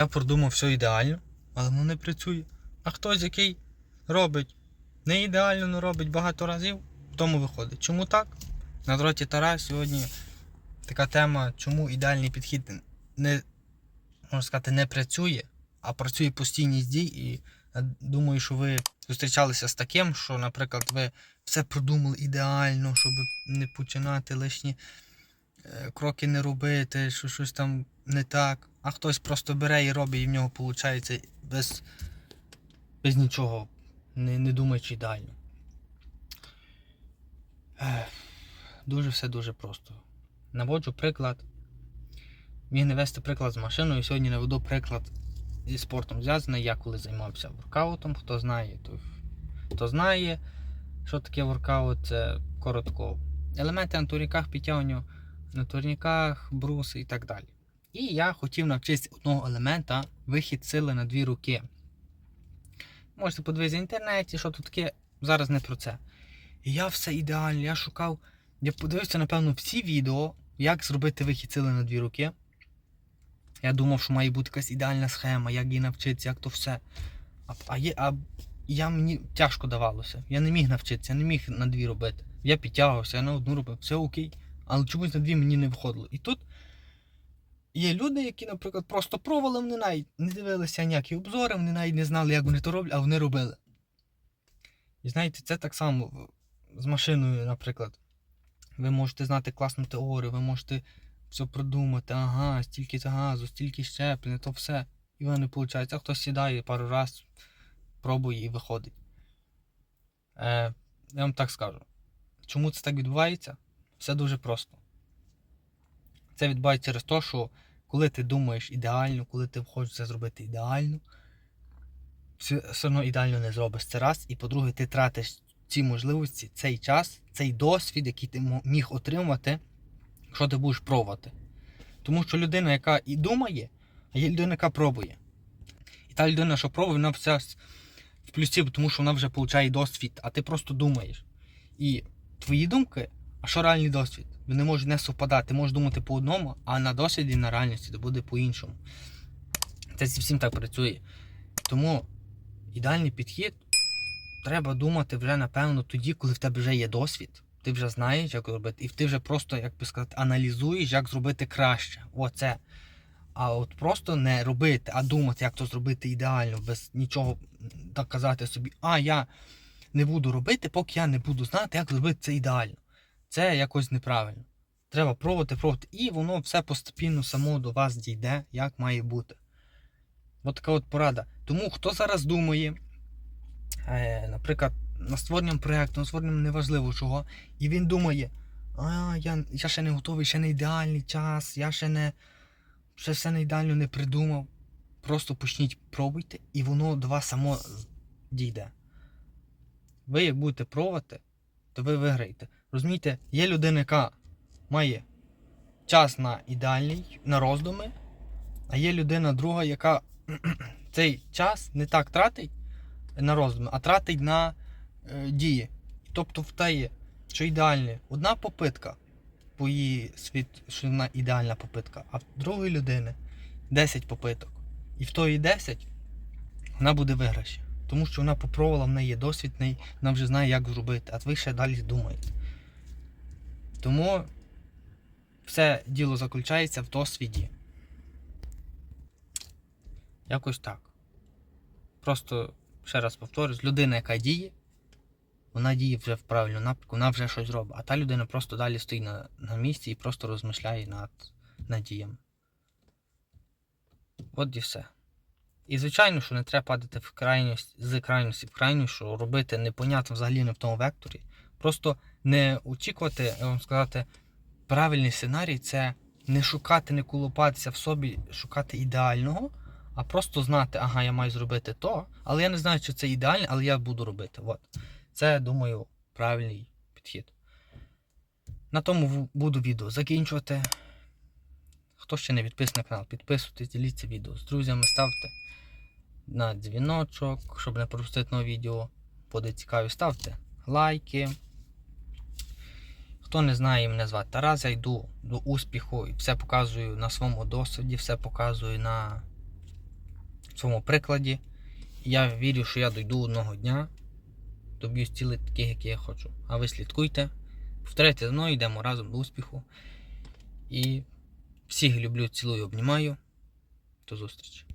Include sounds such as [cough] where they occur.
Я продумав все ідеально, але воно не працює. А хтось, який робить не ідеально, але робить багато разів, в тому виходить. Чому так? На дроті Тарас сьогодні така тема, чому ідеальний підхід не, можна сказати, не працює, а працює постійність дій. І я думаю, що ви зустрічалися з таким, що, наприклад, ви все продумали ідеально, щоб не починати лишні е, кроки не робити, що щось там не так. А хтось просто бере і робить, і в нього виходить без, без нічого, не, не думаючи ідеально. Дуже все дуже просто. Наводжу приклад. Міг не вести приклад з машиною. Сьогодні наведу приклад зі спортом зв'язаний. Я коли займався воркаутом, хто знає, то хто знає, що таке воркаут, це коротко. Елементи на турніках, підтягування на турніках, бруси і так далі. І я хотів навчитися одного елемента вихід сили на дві руки. Можете подивитися в інтернеті, що тут таке, зараз не про це. І я все ідеально, я шукав. Я подивився, напевно, всі відео, як зробити вихід сили на дві руки. Я думав, що має бути якась ідеальна схема, як її навчитися, як то все. А, а, є, а я мені тяжко давалося. Я не міг навчитися, я не міг на дві робити. Я підтягувався, я на одну робив, все окей. Але чомусь на дві мені не виходило. І тут є люди, які, наприклад, просто пробували, вони навіть не дивилися ніякі обзори, вони навіть не знали, як вони то роблять, а вони робили. І знаєте, це так само з машиною, наприклад. Ви можете знати класну теорію, ви можете все продумати, ага, стільки газу, стільки щеплення, то все. І воно не виходить. А хтось сідає пару раз, пробує і виходить. Е, я вам так скажу. Чому це так відбувається? Все дуже просто. Це відбувається через те, що коли ти думаєш ідеально, коли ти хочеш це зробити ідеально, все, одно ідеально не зробиш це раз. І по-друге, ти тратиш ці можливості, цей час, цей досвід, який ти міг отримати, що ти будеш пробувати. Тому що людина, яка і думає, а є людина, яка пробує. І та людина, що пробує, вона вся в плюсі, тому що вона вже отримує досвід, а ти просто думаєш. І твої думки, а що реальний досвід? Вони можуть не совпадати. Ти можеш думати по одному, а на досвіді, на реальності, то буде по-іншому. Це всім так працює. Тому ідеальний підхід треба думати вже, напевно, тоді, коли в тебе вже є досвід. Ти вже знаєш, як робити, і ти вже просто, як би сказати, аналізуєш, як зробити краще. Оце. А от просто не робити, а думати, як то зробити ідеально, без нічого так казати собі, а я не буду робити, поки я не буду знати, як зробити це ідеально. Це якось неправильно. Треба пробувати, пробувати, і воно все постепенно само до вас дійде, як має бути. От така от порада. Тому хто зараз думає, е, наприклад, на створенням проєкту, на створенням неважливо чого, і він думає, а я, я ще не готовий, ще не ідеальний час, я ще не ще все не ідеально не придумав. Просто почніть пробуйте, і воно до вас само дійде. Ви як будете пробувати, то ви виграєте. Розумієте, є людина, яка має час на ідеальний, на роздуми, а є людина друга, яка [clears throat] цей час не так тратить на роздуми, а тратить на е, дії. Тобто в те що ідеальне. Одна попитка по її світ, що вона ідеальна попитка, а в другої людини 10 попиток. І в тої 10 вона буде виграші. Тому що вона попробувала, в неї є досвід, вона вже знає, як зробити, а ви ще далі думаєте. Тому все діло заключається в досвіді. Якось так. Просто ще раз повторюсь, людина, яка діє, вона діє вже в правильному напрямку, вона вже щось робить. А та людина просто далі стоїть на, на місці і просто розмишляє над, над діями. От і все. І звичайно, що не треба падати в крайність, з крайності в крайність, що робити непонятно взагалі не в тому векторі. Просто не очікувати, я вам сказати, правильний сценарій це не шукати, не колупатися в собі, шукати ідеального, а просто знати, ага, я маю зробити то, але я не знаю, чи це ідеально, але я буду робити. От. Це, думаю, правильний підхід. На тому буду відео закінчувати. Хто ще не підписаний на канал, підписуйтесь, діліться відео з друзями, ставте на дзвіночок, щоб не пропустити нове відео. Буде цікаві, ставте лайки. Хто не знає, мене звати Тарас, я йду до успіху і все показую на своєму досвіді, все показую на цьому прикладі. Я вірю, що я дойду одного дня, доб'юсь цілей таких, які я хочу. А ви слідкуйте, повторяйте за мною, йдемо разом до успіху. І всіх люблю, цілую, обнімаю. До зустрічі.